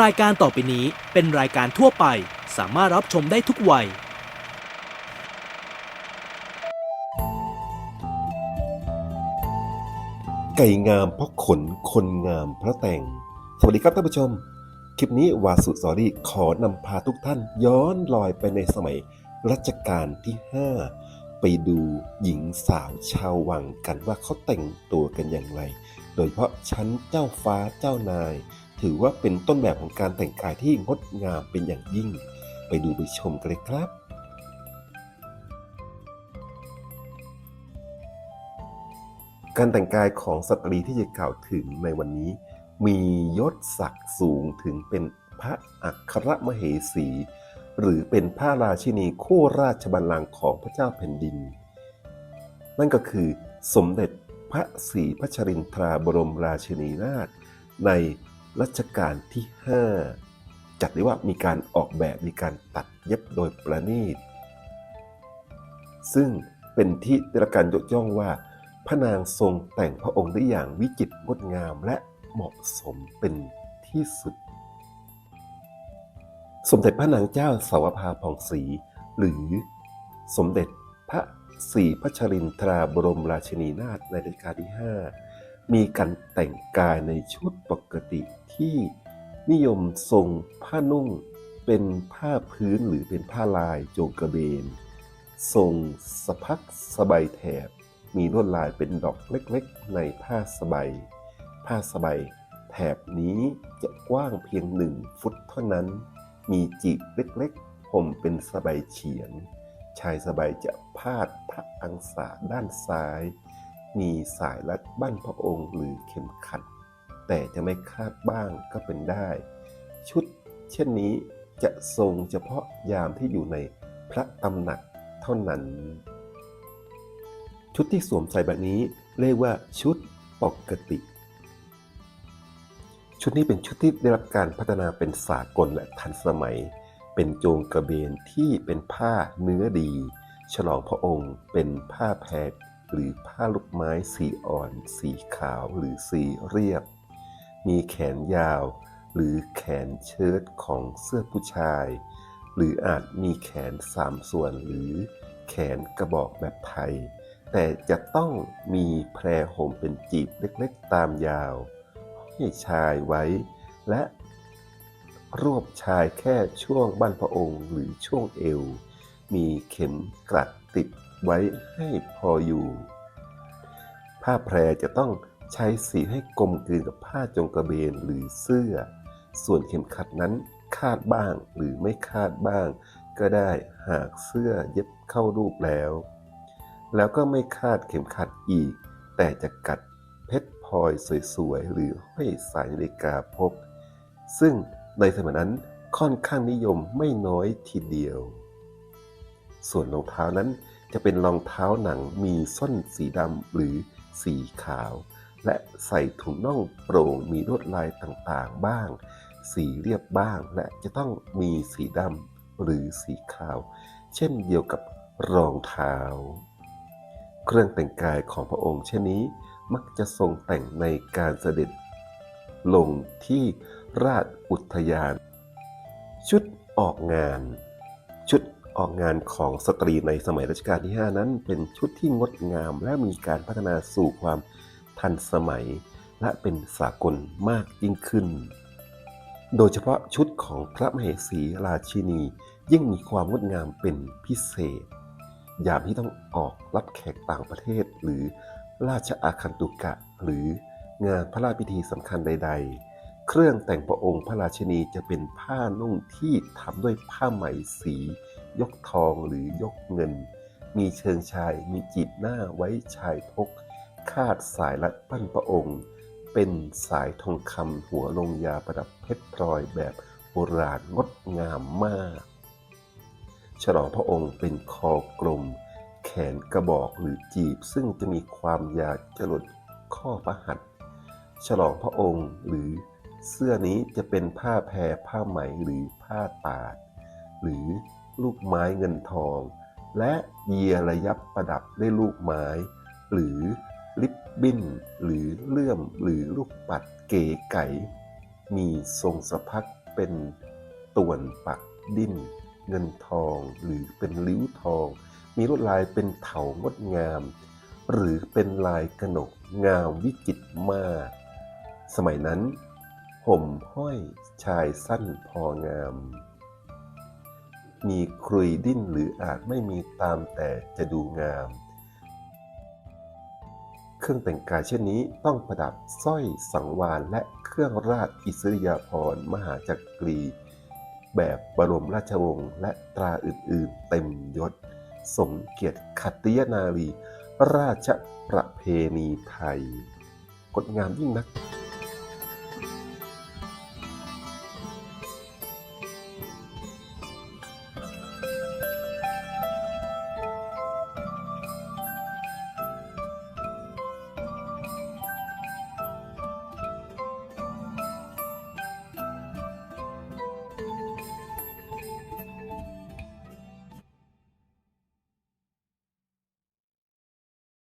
รายการต่อไปนี้เป็นรายการทั่วไป สามารถรับชมได้ทุกวัย ไก่งามเพราะขน คนงามเพราะแต่ง สวัสดีครับท่านผู้ชม คลิปนี้วาสุสอรี่ขอนำพาทุกท่านย้อนลอยไปในสมัยรัชกาลที่ 5 ไปดูหญิงสาวชาววังกันว่าเขาแต่งตัวกันอย่างไร โดยเฉพาะชั้นเจ้าฟ้าเจ้านาย ถือว่าเป็นต้นแบบของการแต่งกายที่งดงามเป็นอย่างยิ่ง ไปดูไปชมกันเลยครับการแต่งกายของสตรีที่จะกล่าวถึงในวันนี้ มียศศักดิ์สูงถึงเป็นพระอัครมเหสี หรือเป็นพระราชินีคู่ราชบัลลังก์ของพระเจ้าแผ่นดิน นั่นก็คือสมเด็จพระศรีพัชรินทราบรมราชินีนาถใน รัชกาลที่ 5 จัดได้ว่ามีการออกแบบมีการตัดเย็บโดยประณีต ซึ่งเป็นที่ได้รับการยกย่องว่า พระนางทรงแต่งพระองค์ได้อย่างวิจิตรงดงามและเหมาะสมเป็นที่สุด สมเด็จพระนางเจ้าสาวภาผ่องศรีหรือสมเด็จพระศรีพัชรินทราบรมราชินีนาถในรัชกาลที่ 5 มีการแต่งกายในชุดปกติที่นิยมทรงผ้านุ่งเป็นผ้าพื้นหรือเป็นผ้าลายโจงกระเบน ทรงสะพักสบายแถบ มีลวดลายเป็นดอกเล็กๆ ในผ้าสบายผ้าสบายแถบนี้จะกว้างเพียงหนึ่งฟุตเท่านั้น มีจีบเล็กๆห่มเป็นสบายเฉียง ชายสบายจะพาดพระอังสาด้านซ้าย มีสายรัดบั้นพระองค์หรือเข็มขัด แต่จะไม่คาดบ้างก็เป็นได้ ชุดเช่นนี้จะทรงเฉพาะยามที่อยู่ในพระตำหนักเท่านั้น ชุดที่สวมใส่แบบนี้เรียกว่าชุดปกติ ชุดนี้เป็นชุดที่ได้รับการพัฒนาเป็นสากลและทันสมัย เป็นโจงกระเบนที่เป็นผ้าเนื้อดี ฉลองพระองค์เป็นผ้าแพร หรือผ้าลูกไม้สีอ่อน สีขาวหรือสีเรียบ มีแขนยาว หรือแขนเชิ้ตของเสื้อผู้ชาย หรืออาจมีแขนสามส่วนหรือแขนกระบอกแบบไทย แต่จะต้องมีแพรห่มเป็นจีบเล็กๆตามยาวให้ชายไว้ และรวบชายแค่ช่วงบั้นพระองค์หรือช่วงเอว มีเข็มกลัดติด ไว้ให้พออยู่ ผ้าแพรจะต้องใช้สีให้กลมกลืนกับผ้าจงกระเบนหรือเสื้อ ส่วนเข็มขัดนั้นคาดบ้างหรือไม่คาดบ้าง ก็ได้หากเสื้อเย็บเข้ารูปแล้ว แล้วก็ไม่คาดเข็มขัดอีก แต่จะกัดเพชรพลอยสวยๆหรือห้อยสายนาฬิกาพก ซึ่งในสมัยนั้นค่อนข้างนิยมไม่น้อยทีเดียว ส่วนรองเท้านั้น จะเป็นรองเท้าหนังมีส้นสีดำหรือสีขาว และใส่ถุงน่องโปร่งมีลวดลายต่างๆบ้าง สีเรียบบ้างและจะต้องมีสีดำหรือสีขาว เช่นเดียวกับรองเท้า เครื่องแต่งกายของพระองค์เช่นนี้มักจะทรงแต่งในการเสด็จ ลงที่ราชอุทยาน ชุดออกงาน ชุด ออกงานของสตรีในสมัยรัชกาลที่ 5 นั้น เป็นชุดที่งดงาม และมีการพัฒนาสู่ความทันสมัย และเป็นสากลมากยิ่งขึ้น โดยเฉพาะชุดของพระมเหสีราชินี ยิ่งมีความงดงามเป็นพิเศษ ยามที่ต้องออกรับแขกต่างประเทศ หรือราชอาคันตุกะ หรืองานพระราชพิธีสำคัญใด ๆเครื่องแต่งพระองค์พระราชินีจะเป็นผ้านุ่งที่ทำด้วยผ้าไหมสี ยกทองหรือยกเงิน มีเชิงชายมีจีบหน้าไว้ชายพก คาดสายรัดปั้นพระองค์ เป็นสายทองคำหัวลงยาประดับเพชรพลอยแบบโบราณงดงามมาก ฉลองพระองค์เป็นคอกลม แขนกระบอกหรือจีบ ซึ่งจะมีความยาวจรดข้อประหัตฉลองพระองค์หรือเสื้อนี้จะเป็นผ้าแพรผ้าไหมหรือผ้าตาด หรือ ลูกไม้เงินทอง และเยียระยับประดับด้วยลูกไม้ หรือลิปบิ้น หรือเลื่อมหรือลูกปัดเก๋ไก๋มีทรงสะพักเป็นต่วนปักดิ้น เงินทองหรือเป็นริ้วทอง มีลวดลายเป็นเถางดงาม หรือเป็นลายกระหนกงามวิจิตรมาก สมัยนั้น ห่มห้อยชายสั้นพองาม มีครุยดิ้นหรืออาจไม่มีตามแต่จะดูงาม เครื่องแต่งกายเช่นนี้ต้องประดับสร้อยสังวานและเครื่องราชอิสริยาภรณ์มหาจักรี แบบบรมราชวงศ์และตราอื่นๆเต็มยศ สมเกียรติขัตยนารี ราชประเพณีไทย กดงามยิ่งนัก